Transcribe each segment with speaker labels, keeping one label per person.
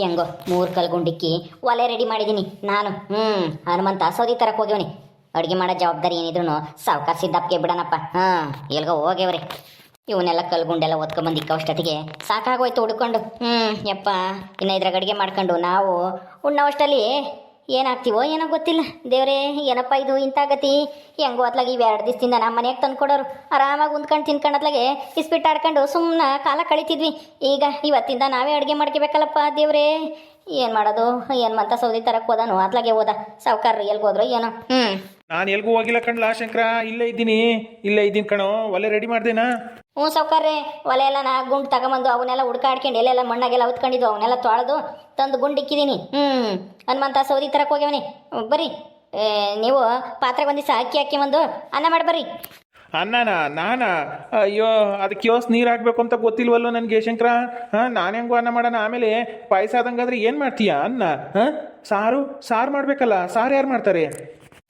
Speaker 1: ಹೆಂಗೋ ಮೂರು ಕಲ್ಗುಂಡಿಕ್ಕಿ ಒಲೆ ರೆಡಿ ಮಾಡಿದ್ದೀನಿ ನಾನು. ಹ್ಞೂ ಹನುಮಂತ ಸೌದಿ ತರಕ್ಕೆ ಹೋಗ್ಯವನಿ. ಅಡುಗೆ ಮಾಡೋ ಜವಾಬ್ದಾರಿ ಏನಿದ್ರು ಸಾವ್ಕಾರ್ ಸಿದ್ದಪ್ಪಗೆ ಬಿಡನಪ್ಪ. ಹಾಂ, ಎಲ್ಗೋ ಹೋಗ್ಯವ್ರಿ. ಇವನ್ನೆಲ್ಲ ಕಲ್ಗುಂಡೆಲ್ಲ ಒತ್ಕೊಂಬಂದು ಇಕ್ಕವಷ್ಟೊತ್ತಿಗೆ ಸಾಕಾಗೋಯ್ತು ಹುಡ್ಕೊಂಡು. ಹ್ಞೂ ಯಪ್ಪ, ಇನ್ನು ಇದ್ರಾಗ ಅಡುಗೆ ಮಾಡ್ಕೊಂಡು ನಾವು ಉಣ್ಣವಷ್ಟಲ್ಲಿ ಏನಾಗ್ತೀವೋ ಏನೋ ಗೊತ್ತಿಲ್ಲ. ದೇವರೇ, ಏನಪ್ಪ ಇದು ಇಂಥ ಗತಿ? ಹೆಂಗೋ ಅತ್ಲಾಗ ಇವು ಎರಡು ದಿವಸದಿಂದ ನಮ್ಮ ಮನೆಗೆ ತಂದು ಕೊಡೋರು ಆರಾಮಾಗಿ ಉಂದ್ಕೊಂಡು ತಿನ್ಕೊಂಡು ಅತ್ಲಾಗೆ ಇಸ್ಪಿಟ್ಟು ಆಡ್ಕೊಂಡು ಸುಮ್ಮನೆ ಕಾಲ ಕಳಿತಿದ್ವಿ. ಈಗ ಇವತ್ತಿಂದ ನಾವೇ ಅಡುಗೆ ಮಾಡ್ಕೋಬೇಕಲ್ಲಪ್ಪ ದೇವರೇ. ಏನು ಮಾಡೋದು? ಏನು ಮಂತ ಸೌದಿ ತರಕ್ಕೆ ಹೋದನು? ಅತ್ಲಾಗೆ ಹೋದ. ಸಾವ್ಕಾರ್ರು ಎಲ್ಗೆ ಹೋದ್ರು ಏನೋ? ಹ್ಞೂ
Speaker 2: ನಾನು ಎಲ್ಗೂ ಹೋಗಿಲ್ಲ ಕಣ್ಲಾ ಶಂಕರ? ಇಲ್ಲೇ ಇದ್ದೀನಿ ಇಲ್ಲೇ ಇದ್ದೀನಿ ಕಣೋ. ಒಲೆ ರೆಡಿ ಮಾಡ್ದೇನಾ?
Speaker 1: ಹ್ಞೂ ಸೌಕರ್ರೆ ಒಲೆ ಎಲ್ಲ ನಾ ಗುಂಡು ತಗೊಂಬಂದು ಅವನ್ನೆಲ್ಲ ಹುಡ್ಕಾಡ್ಕೊಂಡು ಎಲ್ಲೆಲ್ಲ ಮಣ್ಣಾಗೆಲ್ಲ ಉತ್ಕೊಂಡಿದ್ದು ಅವನ್ನೆಲ್ಲ ತೊಳೆದು ತಂದು ಗುಂಡು ಇಕ್ಕಿದ್ದೀನಿ. ಹ್ಞೂ ಹನುಮಂತ ಸೌದಿ ತರಕ್ಕೆ ಹೋಗ್ಯವನಿ. ಬರ್ರಿ. ಏ, ನೀವು ಪಾತ್ರೆಗೆ ಒಂದಿವಸ ದಿವಸ ಅಕ್ಕಿ ಹಾಕಿ ಬಂದು ಅನ್ನ ಮಾಡಿ ಬರ್ರಿ.
Speaker 2: ಅನ್ನನಾ? ನಾನಾ? ಅಯ್ಯೋ ಅದಕ್ಕೆ ಯೋಸ್ ನೀರು ಹಾಕ್ಬೇಕು ಅಂತ ಗೊತ್ತಿಲ್ವಲ್ಲೋ ನನಗೆ ಶಂಕರ? ಹಾಂ ನಾನು ಹೆಂಗೋ ಅನ್ನ ಮಾಡೋಣ. ಆಮೇಲೆ ಪಾಯಸ ಆದಂಗಾದ್ರೆ ಏನು ಮಾಡ್ತೀಯಾ ಅನ್ನ? ಹಾಂ? ಸಾರು? ಸಾರು ಮಾಡಬೇಕಲ್ಲ. ಸಾರು ಯಾರು ಮಾಡ್ತಾರೆ?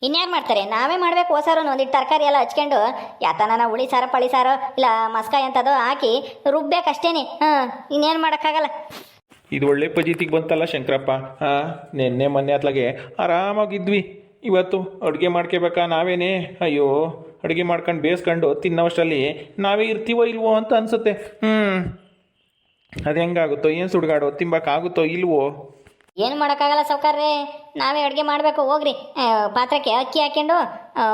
Speaker 1: ಇನ್ಯಾರು ಮಾಡ್ತಾರೆ? ನಾವೇ ಮಾಡಬೇಕು ಹೊಸಾರು ಒಂದಿಟ್ಟು ತರಕಾರಿ ಎಲ್ಲ ಹಚ್ಕೊಂಡು ಯಾತನ ಹುಳಿ ಸಾರು, ಪಳಿ ಸಾರು, ಇಲ್ಲ ಮಸ್ಕಾಯಿ ಅಂತದೋ ಹಾಕಿ ರುಬ್ಬೇಕಷ್ಟೇನೆ ಹಾಂ ಇನ್ನೇನು ಮಾಡೋಕ್ಕಾಗಲ್ಲ.
Speaker 2: ಇದು ಒಳ್ಳೆ ಪಜೀತಿಗೆ ಬಂತಲ್ಲ ಶಂಕರಪ್ಪ. ಹಾಂ, ನಿನ್ನೆ ಮೊನ್ನೆ ಅತ್ಲಾಗೆ ಆರಾಮಾಗಿದ್ವಿ. ಇವತ್ತು ಅಡುಗೆ ಮಾಡ್ಕೋಬೇಕಾ ನಾವೇನೇ? ಅಯ್ಯೋ, ಅಡುಗೆ ಮಾಡ್ಕೊಂಡು ಬೇಯಿಸ್ಕೊಂಡು ತಿನ್ನೋಷ್ಟರಲ್ಲಿ ನಾವೇ ಇರ್ತೀವೋ ಇಲ್ವೋ ಅಂತ ಅನಿಸುತ್ತೆ. ಹ್ಞೂ ಅದು ಹೆಂಗಾಗುತ್ತೋ, ಏನು ಸುಡ್ಗಾಡೋ ತಿಂಬಕ್ಕಾಗುತ್ತೋ ಇಲ್ವೋ?
Speaker 1: ಏನು ಮಾಡೋಕ್ಕಾಗಲ್ಲ ಸೌಕಾರ್ರೆ ನಾವೇ ಅಡುಗೆ ಮಾಡಬೇಕು, ಹೋಗ್ರಿ. ಪಾತ್ರಕ್ಕೆ ಅಕ್ಕಿ ಹಾಕ್ಕೊಂಡು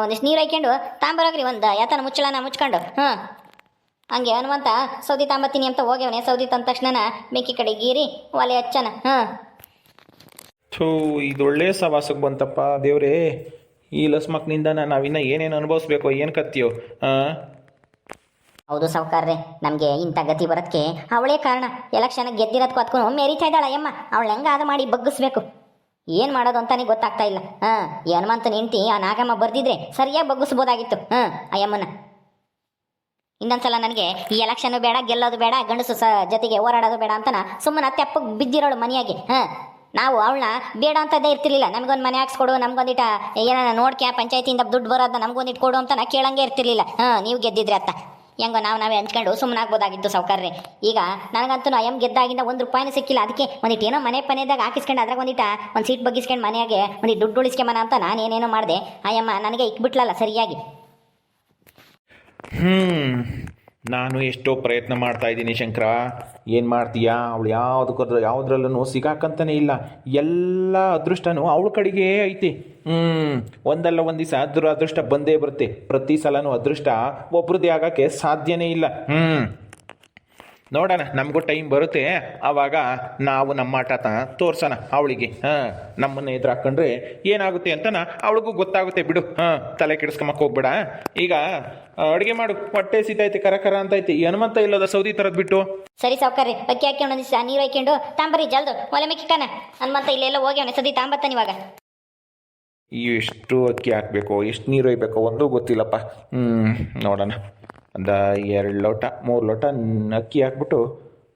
Speaker 1: ಒಂದಿಷ್ಟು ನೀರು ಹಾಕ್ಕೊಂಡು ತಾಂಬರೋಗ್ರಿ ಒಂದು ಯಾತನ ಮುಚ್ಚಳನ ಮುಚ್ಕೊಂಡು. ಹಾಂ ಹಂಗೆ ಹನುಮಂತ ಸೌದಿ ತಾಂಬತ್ತೀನಿ ಅಂತ ಹೋಗ್ಯವನೆ, ಸೌದಿ ತಂದ ತಕ್ಷಣ ಮೆಕ್ಕಿ ಕಡೆ ಗೀರಿ ಒಲೆ ಹಚ್ಚನ. ಹಾಂ
Speaker 2: ಥೂ, ಇದು ಒಳ್ಳೆ ಸವಾಸಕ್ಕೆ ಬಂತಪ್ಪ ದೇವ್ರೇ. ಈ ಲಸ್ಮಕ್ನಿಂದ ನಾವಿನ್ನ ಏನೇನು ಅನುಭವಿಸ್ಬೇಕು, ಏನು ಕತ್ತೀಯೋ ಹಾಂ
Speaker 1: ಹೌದು ಸಾವುಕಾರ್ರೆ, ನಮಗೆ ಇಂಥ ಗತಿ ಬರೋದಕ್ಕೆ ಅವಳೇ ಕಾರಣ. ಎಲೆಕ್ಷನ್ ಗೆದ್ದಿರೋದಕ್ಕೂ ಅದಕ್ಕೂ ಮೆರಿತಾ ಇದ್ದಾಳ ಯಮ್ಮ? ಅವಳು ಹೆಂಗಾದ ಮಾಡಿ ಬಗ್ಗಿಸ್ಬೇಕು? ಏನು ಮಾಡೋದು ಅಂತಾನೆ ಗೊತ್ತಾಗ್ತಾ ಇಲ್ಲ. ಹಾಂ ಈ ಹನುಮಂತನ ಹೆಂಡತಿ ಆ ನಾಗಮ್ಮ ಬರ್ದಿದ್ರೆ ಸರಿಯಾಗಿ ಬಗ್ಗಿಸ್ಬೋದಾಗಿತ್ತು. ಹಾಂ ಅಯ್ಯಮ್ಮನ ಇನ್ನೊಂದ್ಸಲ ನನಗೆ ಈ ಎಲೆಕ್ಷನ್ ಬೇಡ, ಗೆಲ್ಲೋದು ಬೇಡ, ಗಂಡಸು ಸ ಜೊತೆಗೆ ಹೋರಾಡೋದು ಬೇಡ ಅಂತನ ಸುಮ್ಮನೆ ತೆಪ್ಪಗೆ ಬಿದ್ದಿರೋಳು ಮನೆಯಾಗೆ. ಹಾಂ, ನಾವು ಅವಳನ್ನ ಬೇಡ ಅಂತದೇ ಇರ್ತಿರ್ಲಿಲ್ಲ. ನಮಗೊಂದು ಮನೆ ಹಾಕ್ಸ್ಕೊಡು ನಮ್ಗೊಂದಿಟ ಏನಾರ ನೋಡ್ಕ್ಯಾ, ಪಂಚಾಯತಿಯಿಂದ ದುಡ್ಡು ಬರೋದ ನಮ್ಗೊಂದಿಟ್ಟು ಕೊಡು ಅಂತ ಕೇಳಂಗೆ ಇರ್ತಿರ್ಲಿಲ್ಲ. ಹಾಂ, ನೀವು ಗೆದ್ದಿದ್ರೆ ಅತ್ತ. ಹೆಂಗೋ ನಾವು ನಾವೇ ಹಂಚ್ಕೊಂಡು ಸುಮ್ಮನೆ ಆಗ್ಬೋದಾಗಿತ್ತು ಸೌಕರ್ಯ ಈಗ ನನಗಂತೂ ಅಯ್ಯಮ್ ಗೆದ್ದಾಗಿಂದ ಒಂದು ರೂಪಾಯಿನೂ ಸಿಕ್ಕಿಲ್ಲ. ಅದಕ್ಕೆ ಒಂದಿಟ್ಟು ಏನೋ ಮನೆ ಪನೆದಾಗ ಹಾಕಿಸ್ಕೊಂಡು ಅದ್ರಾಗ ಒಂದಿಟ ಒಂದು ಸೀಟ್ ಬಗ್ಗಿಸ್ಕೊಂಡು ಮನೆಯಾಗೆ ಒಂದಿಟ್ಟು ದುಡ್ಡು ಉಳಿಸ್ಕೊಂಬನ ಅಂತ ನಾನು ಏನೇನೋ ಮಾಡಿದೆ. ಅಯ್ಯಮ್ಮ ನನಗೆ ಇಕ್ಬಿಟ್ಲಲ್ಲ ಸರಿಯಾಗಿ.
Speaker 2: ಹ್ಞೂ ನಾನು ಎಷ್ಟೋ ಪ್ರಯತ್ನ ಮಾಡ್ತಾ ಇದ್ದೀನಿ ಶಂಕರ. ಏನು ಮಾಡ್ತೀಯಾ? ಅವಳು ಯಾವುದಕ್ಕೂ ಯಾವುದ್ರಲ್ಲೂ ಸಿಗಾಕಂತನೇ ಇಲ್ಲ. ಎಲ್ಲ ಅದೃಷ್ಟನೂ ಅವಳ ಕಡೆಗೆ ಐತಿ. ಹ್ಞೂ ಒಂದಲ್ಲ ಒಂದು ದಿವಸ ಅದ್ರ ಅದೃಷ್ಟ ಬಂದೇ ಬರುತ್ತೆ. ಪ್ರತಿ ಸಲನೂ ಅದೃಷ್ಟ ಒಬ್ರದ್ದೇ ಆಗೋಕ್ಕೆ ಸಾಧ್ಯನೇ ಇಲ್ಲ. ಹ್ಞೂ ನೋಡೋಣ ನಮಗೂ ಟೈಮ್ ಬರುತ್ತೆ. ಆವಾಗ ನಾವು ನಮ್ಮ ಆಟ ತೋರ್ಸೋಣ ಅವಳಿಗೆ. ಹಾಂ ನಮ್ಮನ್ನು ಎದುರು ಹಾಕೊಂಡ್ರೆ ಏನಾಗುತ್ತೆ ಅಂತನ ಅವಳಿಗೂ ಗೊತ್ತಾಗುತ್ತೆ ಬಿಡು. ಹಾಂ ತಲೆ ಕೆಡಿಸ್ಕೊಂಬಕ್ಕೆ ಹೋಗ್ಬೇಡ. ಈಗ ಅಡುಗೆ ಮಾಡು. ಹೊಟ್ಟೆ ಸೀತೈತೆ ಕರ ಕರ ಅಂತೈತಿ ಹನುಮಂತ ಇಲ್ಲದ ಸೌದಿ ತರದ್ ಬಿಟ್ಟು.
Speaker 1: ಸರಿ ಸಾವುಕಾರಿ ಅಕ್ಕಿ ಹಾಕೊಂಡು ದಿವಸ ನೀರು ಹಾಕೊಂಡು ತಾಂಬರಿ ಜಲ್ದು. ಒಲೆ ಮೆಕ್ಕಿಕಾನ ಹನುಮಂತ ಇಲ್ಲೆಲ್ಲ ಹೋಗ್ಯವನೆ ಸದಿ ತಾಂಬತ್ತಾನ ಇವಾಗ.
Speaker 2: ಎಷ್ಟು ಅಕ್ಕಿ ಹಾಕಬೇಕು ಎಷ್ಟು ನೀರು ಒಯ್ಬೇಕು ಒಂದೂ ಗೊತ್ತಿಲ್ಲಪ್ಪ. ಹ್ಞೂ ನೋಡೋಣ. ಒಂದು ಎರಡು ಲೋಟ, ಮೂರು ಲೋಟ ಅಕ್ಕಿ ಹಾಕ್ಬಿಟ್ಟು,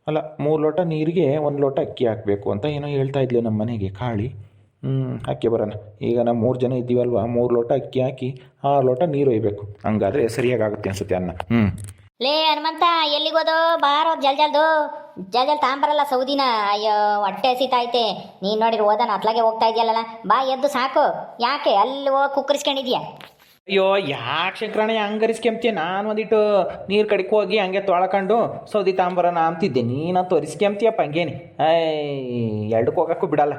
Speaker 2: ಅಲ್ಲ, ಮೂರು ಲೋಟ ನೀರಿಗೆ ಒಂದು ಲೋಟ ಅಕ್ಕಿ ಹಾಕಬೇಕು ಅಂತ ಏನೋ ಹೇಳ್ತಾ ಇದ್ಲು ನಮ್ಮ ಮನೆಗೆ ಕಾಳಿ ಹಾಕಿ ಬರೋಣ. ಈಗ ನಾವು ಮೂರು ಜನ ಇದ್ದೀವಲ್ವ, ಮೂರು ಲೋಟ ಅಕ್ಕಿ ಹಾಕಿ ಆರು ಲೋಟ ನೀರು ಒಯ್ಬೇಕು. ಹಂಗಾದ್ರೆ ಸರಿಯಾಗುತ್ತೆ ಅನ್ಸುತ್ತೆ ಅನ್ನ. ಹ್ಞೂ
Speaker 1: ಲೇ, ಹನುಮಂತ ಎಲ್ಲಿಗೋದು ಬಾರೋ ಜಲ್, ಜಲ್ದು. ಜಲ್ ಜಲ್ ತಾಂಬರಲ್ಲ ಸೌದಿನ. ಅಯ್ಯೋ, ಹೊಟ್ಟೆ ಹಸಿತೈತೆ ನೀನು ನೋಡಿರಿ ಓದನ, ಅತ್ಲಾಗೆ ಹೋಗ್ತಾ ಇದೆಯಲ್ಲ ಬಾ, ಎದ್ದು ಸಾಕು. ಯಾಕೆ? ಅಲ್ಲಿ ಹೋಗಿ ಕುಕ್ಕರಿಸ್ಕೊಂಡಿದ್ಯಾ?
Speaker 2: ಅಯ್ಯೋ ಯಾಕೆ ಶಂಕರಣ್ಣ ಹಂಗರಿಸ್ಕೆಂಬ್ತೀಯ ನಾನು ಒಂದಿಟ್ಟು ನೀರು ಕಡಿಕೆ ಹೋಗಿ ಹಂಗೆ ತೊಳ್ಕೊಂಡು ಸೌದಿ ತಾಂಬರನ ಅಂತಿದ್ದೆ ನೀನು ತೋರಿಸ್ಕೆಂಬ್ತೀಯಪ್ಪ ಹಂಗೇನಿ. ಐ ಎರಡಕ್ಕೆ ಹೋಗಕ್ಕೂ ಬಿಡಲ್ಲ.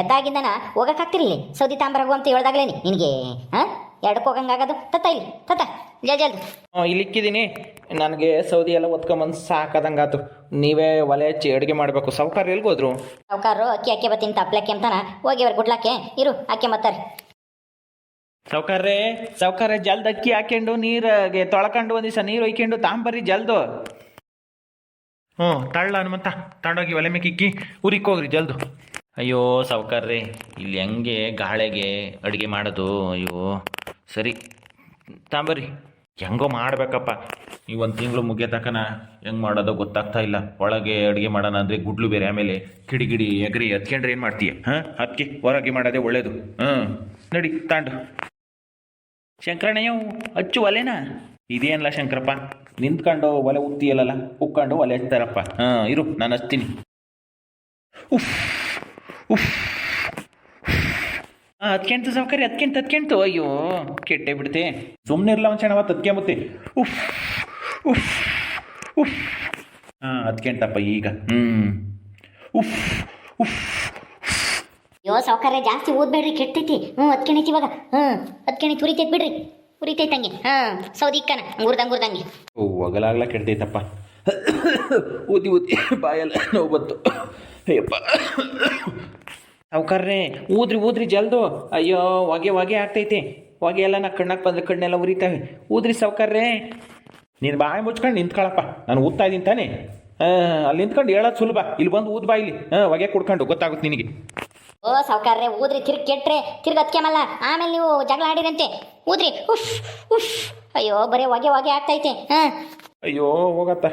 Speaker 1: ಎದ್ದಾಗಿಂದನ ಹೋಗಕ್ಕಾಗ್ತಿರ್ಲಿ ಸೌದಿ ತಾಂಬರ ಅಂತ ಹೇಳ್ದಾಗ್ಲೇನಿ ನಿನಗೆ. ಹಾಂ? ಎರಡಕ್ಕೆ ಹೋಗಂಗಾಗದು ತತ್ತ ಇಲ್ಲಿ ತತ್ತ. ಜಲ್ ಜಲ್ದು.
Speaker 2: ಹ್ಞೂ ಇಲ್ಲಿಕ್ಕಿದ್ದೀನಿ ನನಗೆ ಸೌದಿ ಎಲ್ಲ ಒತ್ಕೊಂಬಂದು ಸಾಕಾದಂಗಾತು. ನೀವೇ ಒಲೆ ಹಚ್ಚಿ ಅಡುಗೆ ಮಾಡಬೇಕು. ಸಾವುಕಾರ ಎಲ್ಗೋದ್ರು?
Speaker 1: ಸಾವುಕಾರರು ಅಕ್ಕಿ ಅಕ್ಕಿ ಬತ್ತೀನಿ ತಪ್ಲಕ್ಕೆ ಅಂತಾನ. ಹೋಗಿವ್ರ ಗುಡ್ಲಕ್ಕೆ. ಇರು ಅಕ್ಕಿ ಮತ್ತಾರೆ.
Speaker 2: ಸಾವುಕಾರ್ರೆ ಸಾವುಕಾರ ಜಲ್ದ್ ಅಕ್ಕಿ ಹಾಕೊಂಡು ನೀರಿಗೆ ತೊಳ್ಕೊಂಡು ಒಂದು ದಿವಸ ನೀರು ಒಯ್ಕೊಂಡು ತಾಂಬರ್ರಿ ಜಲ್ದು. ಹ್ಞೂ ತಳ್ಳ ಹನುಮಂತ ತಗೊಂಡೋಗಿ ಒಲೆ ಮೇಕಿಕ್ಕಿ ಉರಿಕ್ ಹೋಗ್ರಿ ಜಲ್ದು.
Speaker 3: ಅಯ್ಯೋ ಸೌಕರ್ರಿ ಇಲ್ಲಿ ಹೆಂಗೆ ಗಾಳೆಗೆ ಅಡುಗೆ ಮಾಡೋದು? ಅಯ್ಯೋ ಸರಿ ತಾಂಬರಿ ಹೆಂಗೋ ಮಾಡಬೇಕಪ್ಪ. ಈ ಒಂದು ತಿಂಗಳು ಮುಗಿಯೋ ತಕನ ಹೆಂಗೆ ಮಾಡೋದೋ ಗೊತ್ತಾಗ್ತಾ ಇಲ್ಲ. ಒಳಗೆ ಅಡುಗೆ ಮಾಡೋಣ ಅಂದರೆ ಗುಡ್ಲು ಬೇರೆ ಆಮೇಲೆ ಕಿಡಿಗಿಡಿ ಎಗ್ರಿ ಹತ್ಕೊಂಡ್ರೆ ಏನು ಮಾಡ್ತೀಯ? ಹಾಂ ಅದಕ್ಕೆ ಹೊರಗೆ ಮಾಡೋದೇ ಒಳ್ಳೇದು. ಹಾಂ ನಡಿ ತಾಂಡು. ಶಂಕರಣ್ಣಯ್ಯ ಅಚ್ಚು ಒಲೆನಾ? ಇದೇನಲ್ಲ ಶಂಕರಪ್ಪ? ನಿಂತ್ಕೊಂಡು ಒಲೆ ಉತ್ತಿಯಲ್ಲ ಉಕ್ಕೊಂಡು ಒಲೆ ಹಚ್ತಾರಪ್ಪ. ಹಾಂ, ಇರು, ನಾನು ಹಚ್ತೀನಿ. ಉಫ್ ಉಫ್ ಹಾಂ ಹತ್ಕೆಂತು ಸೌಕರ್ಯ ಹತ್ಕೆಂತು ಹತ್ಕೆಂತು ಅಯ್ಯೋ, ಕೆಟ್ಟೆ ಬಿಡ್ತೆ.
Speaker 2: ಸುಮ್ಮನೆ ಇರಲ್ಲ ಒಂದು ಕ್ಷಣ ತತ್ಕೆ ಮುತ್ತೆ
Speaker 3: ಉಫ್ ಉಫ್ ಉಫ್.
Speaker 2: ಹಾಂ ಹತ್ಕೆಂತಪ್ಪ ಈಗ. ಹ್ಞೂ
Speaker 3: ಉಫ್ ಉಫ್.
Speaker 1: ಅಯ್ಯೋ ಸಾವುಕಾರ್ರೆ ಜಾಸ್ತಿ ಓದ್ಬೇಡ್ರಿ ಕೆಟ್ಟೈತಿ ಹ್ಞೂ ಅದ್ಕೆಣೈತಿ ಇವಾಗ. ಹ್ಞೂ ಅದ್ಕೆಣೈತಿ ಉರಿತೈತಿ ಬಿಡ್ರಿ. ಉರಿತೈತಂಗೆ ಹಾಂ ಸೌದಿಕ್ಕನ ಗುರ್ದಂಗೆ ಗುರ್ದಂಗೆ
Speaker 2: ಓ, ಒಗಲಾಗ್ಲ ಕೆಡ್ತೈತಪ್ಪ. ಊದಿ ಊದಿ, ಬಾಯಲ್ಲ ನೋವು ಬಂತು. ಅಯ್ಯಪ್ಪ.
Speaker 3: ಸಾವುಕಾರ್ರೆ, ಊದ್ರಿ ಊದ್ರಿ ಜಲ್ದು. ಅಯ್ಯೋ, ಹೊಗೆ ಹೊಗೆ ಆಗ್ತೈತಿ. ಹೊಗೆ ಎಲ್ಲ ನಾ ಕಣ್ಣಾಗ ಬಂದ್ರೆ ಕಣ್ಣೆಲ್ಲ ಉರಿತಾವೆ. ಊದ್ರಿ ಸಾವುಕಾರ್ರೆ.
Speaker 2: ನೀನು ಬಾಯಿ ಮುಚ್ಕೊಂಡು ನಿಂತ್ಕೊಳಪ್ಪ. ನಾನು ಊದ್ತಾ ಇದ್ದೀನಿ ತಾನೇ. ಅಲ್ಲಿ ನಿಂತ್ಕೊಂಡು ಹೇಳೋದು ಸುಲಭ. ಇಲ್ಲಿ ಬಂದು ಊದ್ ಬಾ ಇಲ್ಲಿ. ಹಾಂ, ಹೊಗೆ ಕುಡ್ಕೊಂಡು, ಗೊತ್ತಾಗುತ್ತೆ ನಿನಗೆ.
Speaker 1: ಓ, ಸಾವುಕಾರ್ರೆ, ಊದ್ರಿ, ತಿರ್ಗಿ ಕೆಟ್ರೆ, ತಿರ್ಗಿ ಹತ್ಕೆಮಲ್ಲ ಆಮೇಲೆ ನೀವು ಜಗಳ ಆಡಿರಂತೆ. ಊದ್ರಿ. ಉಫ್ ಉಫ್. ಅಯ್ಯೋ, ಬರೀ ಹೊಗೆ ಹೊಗೆ ಆಗ್ತೈತೆ. ಹಾಂ.
Speaker 2: ಅಯ್ಯೋ, ಹೋಗತ್ತ.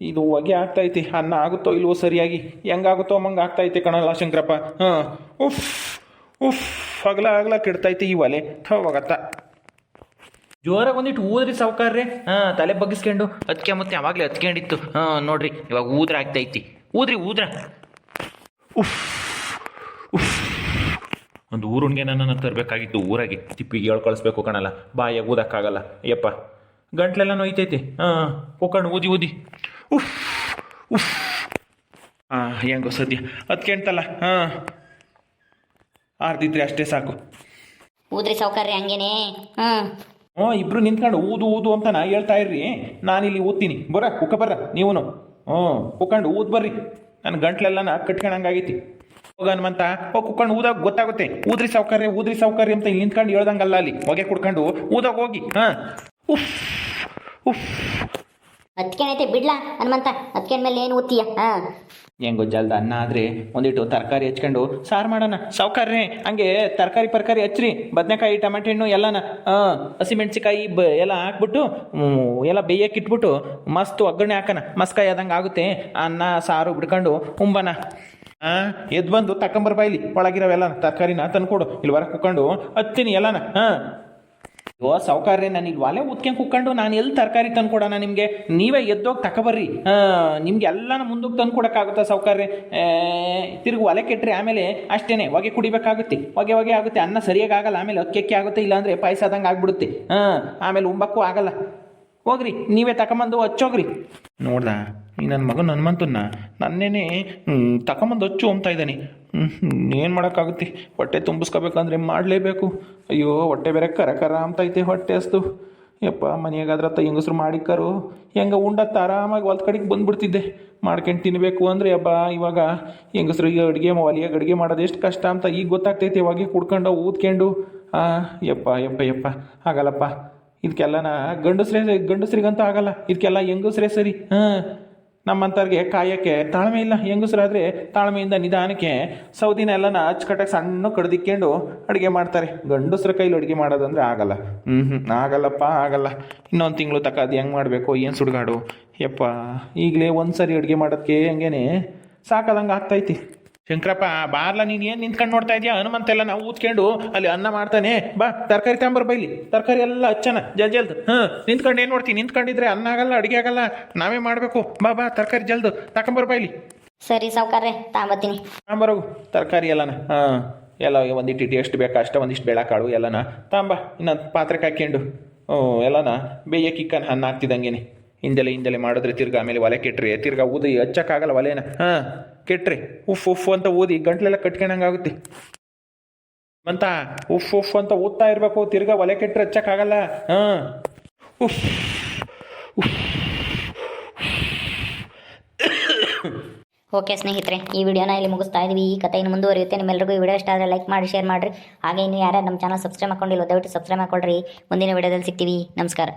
Speaker 2: ಇದು ಹೊಗೆ ಆಗ್ತೈತಿ. ಅನ್ನ ಆಗುತ್ತೋ ಇಲ್ವೋ ಸರಿಯಾಗಿ? ಹೆಂಗಾಗುತ್ತೋ ಮಂಗೆ ಆಗ್ತೈತೆ ಕಣಲ್ಲ ಶಂಕರಪ್ಪ. ಹಾಂ. ಉಫ್ ಉಫ್. ಅಗಲ ಅಗಲ ಕೆಡ್ತೈತಿ ಈ ಒಲೆ. ಹೋಗತ್ತ.
Speaker 3: ಜೋರಾಗಿ ಒಂದಿಟ್ಟು ಊದ್ರಿ ಸಾವುಕಾರ್ರೆ. ಹಾಂ, ತಲೆ ಬಗ್ಗಿಸ್ಕೊಂಡು. ಅದಕ್ಕೆ ಮತ್ತೆ ಯಾವಾಗಲೇ ಹತ್ಕೊಂಡಿತ್ತು ಹಾಂ, ನೋಡ್ರಿ, ಇವಾಗ ಊದ್ರ ಆಗ್ತೈತಿ ಊದ್ರಿ, ಊದ್ರ. ಉಫ್. ಒಂದು ಊರುಣ್ಗೆ ನನ್ನನ್ನು ತರಬೇಕಾಗಿತ್ತು ಊರಾಗಿ. ತಿಪ್ಪಿಗೆ ಹೇಳಿ ಕಳಿಸ್ಬೇಕು ಕಣಲ್ಲ ಬಾಯಾಗ ಊದಕ್ಕಾಗಲ್ಲ. ಅಯ್ಯಪ್ಪ ಗಂಟ್ಲೆಲ್ಲ ನೋಯ್ತೈತಿ. ಹಾಂ ಹೋಕೊಂಡು ಊದಿ ಊದಿ. ಉಫ್ ಉಫ್.
Speaker 2: ಹಾಂ ಹೆಂಗೋ ಸದ್ಯ. ಅದಕ್ಕೆಂತಲ್ಲ ಹಾಂ. ಆರ್ದಿದ್ರೆ ಅಷ್ಟೇ ಸಾಕು.
Speaker 1: ಊದ್ರಿ ಸೌಕರ್ಯ ಹಂಗೇನೆ ಹಾಂ.
Speaker 2: ಹ್ಞೂ ಇಬ್ರು ನಿಂತ್ಕೊಂಡು ಊದು ಊದು ಅಂತ ನಾ ಹೇಳ್ತಾ ಇರ್ರಿ. ನಾನಿಲ್ಲಿ ಊದ್ತೀನಿ. ಬರ ಕುಕ್ಕ ಬರ್ರ ನೀವು ಹ್ಞೂ ಕುಕ್ಕಂಡು ಊದ್ ಬರ್ರಿ. ನನ್ನ ಗಂಟ್ಲೆಲ್ಲ ಕಟ್ಕೊಂಡಂಗಾಗೈತಿ ಹೋಗ ಹನುಮಂತ. ಹೋಗಿ ಕುಕ್ಕಂಡು ಊದಾಗ ಗೊತ್ತಾಗುತ್ತೆ. ಊದ್ರಿ ಸೌಕರ್ಯ ಊದ್ರಿ ಸೌಕರ್ಯ ಅಂತ ನಿಂತ್ಕೊಂಡು ಹೇಳ್ದಂಗಲ್ಲ ಅಲ್ಲಿ. ಹೊಗೆ ಕುಡ್ಕೊಂಡು ಊದಾಗ ಹೋಗಿ. ಹಾ.
Speaker 3: ಉಫ್ ಉಫ್.
Speaker 1: ಹತ್ಕೊಂಡೈತೆ ಬಿಡ್ಲಾ ಹನುಮಂತ. ಹತ್ಕೊಂಡ ಮೇಲೆ ಏನು ಓದ್ತೀಯ ಹಾ.
Speaker 3: ಹೆಂಗೋ ಜಲ್ದ ಅನ್ನ ಆದರೆ ಒಂದಿಟ್ಟು ತರಕಾರಿ ಹಚ್ಕೊಂಡು ಸಾರು ಮಾಡೋಣ. ಸೌಕರ್ಯ ಹಂಗೆ ತರಕಾರಿ ಪರ್ಕಾರಿ ಹಚ್ಚ್ರಿ ಬದನೆಕಾಯಿ ಟಮಾಟೆ ಹಣ್ಣು ಎಲ್ಲನ ಹಾಂ ಹಸಿಮೆಣ್ಸಿಕಾಯಿ ಬ ಎಲ್ಲ ಹಾಕ್ಬಿಟ್ಟು ಎಲ್ಲ ಬೇಯಕ್ಕೆ ಇಟ್ಬಿಟ್ಟು ಮಸ್ತು ಒಗ್ಗರಣೆ ಹಾಕೋಣ. ಮಸ್ಕಾಯಿ ಆದಂಗೆ ಆಗುತ್ತೆ. ಅನ್ನ ಸಾರು ಬಿಡ್ಕೊಂಡು ಉಂಬನ
Speaker 2: ಹಾಂ ಎದ್ದು ಬಂದು ತಕೊಂಬರ್ ಬಾಯ್ಲಿ ಒಳಗಿರೋವೆಲ್ಲ ತರಕಾರಿನ ತಂದ್ಕೊಡು. ಇಲ್ಲಿ ಹೊರಗೆ ಕುಕ್ಕೊಂಡು ಹತ್ತೀನಿ ಎಲ್ಲನ ಹಾಂ
Speaker 3: ಓ ಸಾವುಕಾರ್ರೆ, ನಾನು ಇಲ್ಲಿ ಒಲೆ ಉತ್ಕೊಂಡು ಕುಕ್ಕೊಂಡು ನಾನು ಎಲ್ಲಿ ತರಕಾರಿ ತಂದ್ಕೊಡೋಣ ನಿಮಗೆ? ನೀವೇ ಎದ್ದೋಗಿ ತಕೊಬರ್ರಿ. ನಿಮ್ಗೆ ಎಲ್ಲನ ಮುಂದಕ್ಕೆ ತಂದು ಕೊಡೋಕ್ಕಾಗುತ್ತೆ ಸಾವುಕಾರ್ರೆ ತಿರುಗಿ ಒಲೆ ಕೆಟ್ಟರೆ ಆಮೇಲೆ ಅಷ್ಟೇನೆ, ಹೊಗೆ ಕುಡಿಬೇಕಾಗುತ್ತೆ. ಹೊಗೆ ಹೊಗೆ ಆಗುತ್ತೆ, ಅನ್ನ ಸರಿಯಾಗಿ ಆಗಲ್ಲ, ಆಮೇಲೆ ಅಕ್ಕಿ ಆಗುತ್ತೆ, ಇಲ್ಲಾಂದರೆ ಪಾಯಸ ಆದಂಗೆ ಆಗ್ಬಿಡುತ್ತೆ. ಹಾಂ ಆಮೇಲೆ ಉಂಬಕ್ಕೂ ಆಗಲ್ಲ. ಹೋಗ್ರಿ, ನೀವೇ ತಗೊಂಬಂದು ಹಚ್ಚೋಗ್ರಿ.
Speaker 2: ನೋಡ್ದ, ಈ ನನ್ನ ಮಗನ ಹನುಮಂತನ್ನ ನನ್ನೇನೆ ತಗೊಂಬಂದು ಹಚ್ಚು ಅಂತ ಇದ್ದಾನೆ. ಏನು ಮಾಡೋಕ್ಕಾಗುತ್ತೆ? ಹೊಟ್ಟೆ ತುಂಬಿಸ್ಕೋಬೇಕಂದ್ರೆ ಮಾಡಲೇಬೇಕು. ಅಯ್ಯೋ, ಹೊಟ್ಟೆ ಬೇರೆ ಕರ ಕರ ಅಂತೈತೆ ಹೊಟ್ಟೆ ಅಸ್ತು ಯಪ್ಪ ಮನೆಯಾಗಾದ್ರತ್ತ ಹೆಂಗಸ್ರು ಮಾಡಿಕ್ಕರು? ಹೆಂಗ ಉಂಡತ್ತ ಆರಾಮಾಗಿ ಹೊಲ್ದ ಕಡೆಗೆ ಬಂದ್ಬಿಡ್ತಿದ್ದೆ. ಮಾಡ್ಕೊಂಡು ತಿನ್ನಬೇಕು ಅಂದರೆ, ಅಬ್ಬ, ಇವಾಗ ಹೆಂಗಸ್ರಿಗೆ ಅಡುಗೆ ಒಲಿಯಾಗ ಅಡುಗೆ ಮಾಡೋದು ಎಷ್ಟು ಕಷ್ಟ ಅಂತ ಈಗ ಗೊತ್ತಾಗ್ತೈತೆ, ಇವಾಗ ಕುಡ್ಕೊಂಡು ಊದ್ಕೊಂಡು. ಯಪ್ಪ ಯಪ್ಪ ಯಪ್ಪ ಆಗಲ್ಲಪ್ಪ ಇದಕ್ಕೆಲ್ಲನ ಗಂಡಸ್ರೇ ಗಂಡಸ್ರಿಗಂತೂ ಆಗಲ್ಲ. ಇದಕ್ಕೆಲ್ಲ ಹೆಂಗಸ್ರೇ ಸರಿ? ಹಾಂ. ನಮ್ಮಂಥವ್ರಿಗೆ ಕಾಯಕ್ಕೆ ತಾಳ್ಮೆ ಇಲ್ಲ. ಹೆಂಗಸ್ರಾದ್ರೆ ತಾಳ್ಮೆಯಿಂದ ನಿಧಾನಕ್ಕೆ ಸೌದಿನ ಎಲ್ಲನ ಅಚ್ಚುಕಟ್ಟಾಗಿ ಸಣ್ಣ ಕಡ್ದಿಕ್ಕೊಂಡು ಅಡುಗೆ ಮಾಡ್ತಾರೆ. ಗಂಡಸ್ರ ಕೈಲಿ ಅಡುಗೆ ಮಾಡೋದಂದ್ರೆ ಆಗಲ್ಲ. ಹ್ಞೂ ಹ್ಞೂ ಆಗಲ್ಲಪ್ಪ, ಆಗಲ್ಲ. ಇನ್ನೊಂದು ತಿಂಗಳು ತಕ ಅದು ಹೆಂಗೆ ಮಾಡಬೇಕು? ಏನು ಸುಡ್ಗಾಡು? ಯಪ್ಪ, ಈಗಲೇ ಒಂದು ಸರಿ ಅಡುಗೆ ಮಾಡೋದಕ್ಕೆ ಹಂಗೇನೆ ಸಾಕಾದಂಗೆ ಆಗ್ತೈತಿ. ಶಂಕರಪ್ಪ ಬಾರ್ಲ ನೀನು ಏನು ನಿಂತ್ಕೊಂಡು ನೋಡ್ತಾ ಇದೆಯಾ? ಹನುಮಂತ ಎಲ್ಲ ನಾವು ಊದ್ಕೊಂಡು ಅಲ್ಲಿ ಅನ್ನ ಮಾಡ್ತಾನೆ. ಬಾ ತರಕಾರಿ ತಾಂಬರ್ ಬೈಲಿ. ತರಕಾರಿ ಎಲ್ಲ ಹಚ್ಚನ ಜಲ್ ಜಲ್ದ್. ಹಾಂ ನಿಂತ್ಕೊಂಡು ಏನು ನೋಡ್ತೀನಿ ನಿಂತ್ಕೊಂಡಿದ್ರೆ ಅನ್ನ ಆಗಲ್ಲ ಅಡುಗೆ ಆಗಲ್ಲ. ನಾವೇ ಮಾಡಬೇಕು. ಬಾ ಬಾ ತರಕಾರಿ ಜಲ್ದು. ತಕೊಂಬರ್ ಬೈಲಿ.
Speaker 1: ಸರಿ ಸಾವುಕಾರ್ರೆ ತಾಂಬತ್ತೀನಿ
Speaker 2: ತಾಂಬರೋಗು ತರಕಾರಿ ಎಲ್ಲನ ಹಾಂ ಎಲ್ಲ ಒಂದಿಟ್ಟು ಎಷ್ಟು ಬೇಕಾ ಅಷ್ಟ ಒಂದಿಷ್ಟು ಬೇಳೆಕಾಳು ಎಲ್ಲನ. ತಾಂಬ ಇನ್ನೊಂದು ಪಾತ್ರೆ ಹಾಕ್ಕೊಂಡು ಹ್ಞೂ ಎಲ್ಲನ ಬೇಯಕ್ಕೆ ಇಕ್ಕನ ಅನ್ನ ಹಾಕ್ತಿದ್ದಂಗೆನೆ. ಹಿಂದೆಲೆ ಹಿಂದೆಲೆ ಮಾಡಿದ್ರೆ ತಿರ್ಗಾ ಆಮೇಲೆ ಒಲೆ ಕೆಟ್ಟ್ರಿ ತಿರ್ಗಾ ಊದಿ ಹಚ್ಚಕ್ಕಾಗಲ್ಲ ಒಲೆನ. ಹಾಂ ಕೆಟ್ಟ್ರಿ ಉಫ್ ಉಫ್ ಅಂತ ಊದಿ ಗಂಟ್ಲೆಲ್ಲ ಕಟ್ಕೊಂಡಂಗಾಗುತ್ತೆ ಮಂತ, ಉಫ್ ಉಫ್ ಅಂತ ಊದ್ತಾ ಇರಬೇಕು. ತಿರ್ಗಾ ಒಲೆ ಕೆಟ್ಟರೆ ಹಚ್ಚಕ್ಕಾಗಲ್ಲ. ಹಾಂ. ಉಫ್
Speaker 1: ಓಕೆ ಸ್ನೇಹಿತರೆ, ಈ ವಿಡಿಯೋನ ಇಲ್ಲಿ ಮುಗಿಸ್ತಾ ಇದೀವಿ. ಈ ಕಥೆ ಇನ್ನು ಮುಂದುವರಿಯುತ್ತೆ. ನಿಮ್ಮೆಲ್ಲರಿಗೂ ಈ ವಿಡಿಯೋ ಇಷ್ಟ ಆದರೆ ಲೈಕ್ ಮಾಡಿ, ಶೇರ್ ಮಾಡಿರಿ. ಹಾಗೆ ಇನ್ನು ಯಾರ್ಯಾರು ನಮ್ಮ ಚಾನಲ್ ಸಬ್ಸ್ಕ್ರೈಬ್ ಮಾಡ್ಕೊಂಡಿಲ್ಲ, ದಯವಿಟ್ಟು ಸಬ್ಸ್ಕ್ರೈಬ್ ಮಾಡ್ಕೊಳ್ರಿ. ಮುಂದಿನ ವಿಡಿಯೋದಲ್ಲಿ ಸಿಗ್ತೀವಿ. ನಮಸ್ಕಾರ.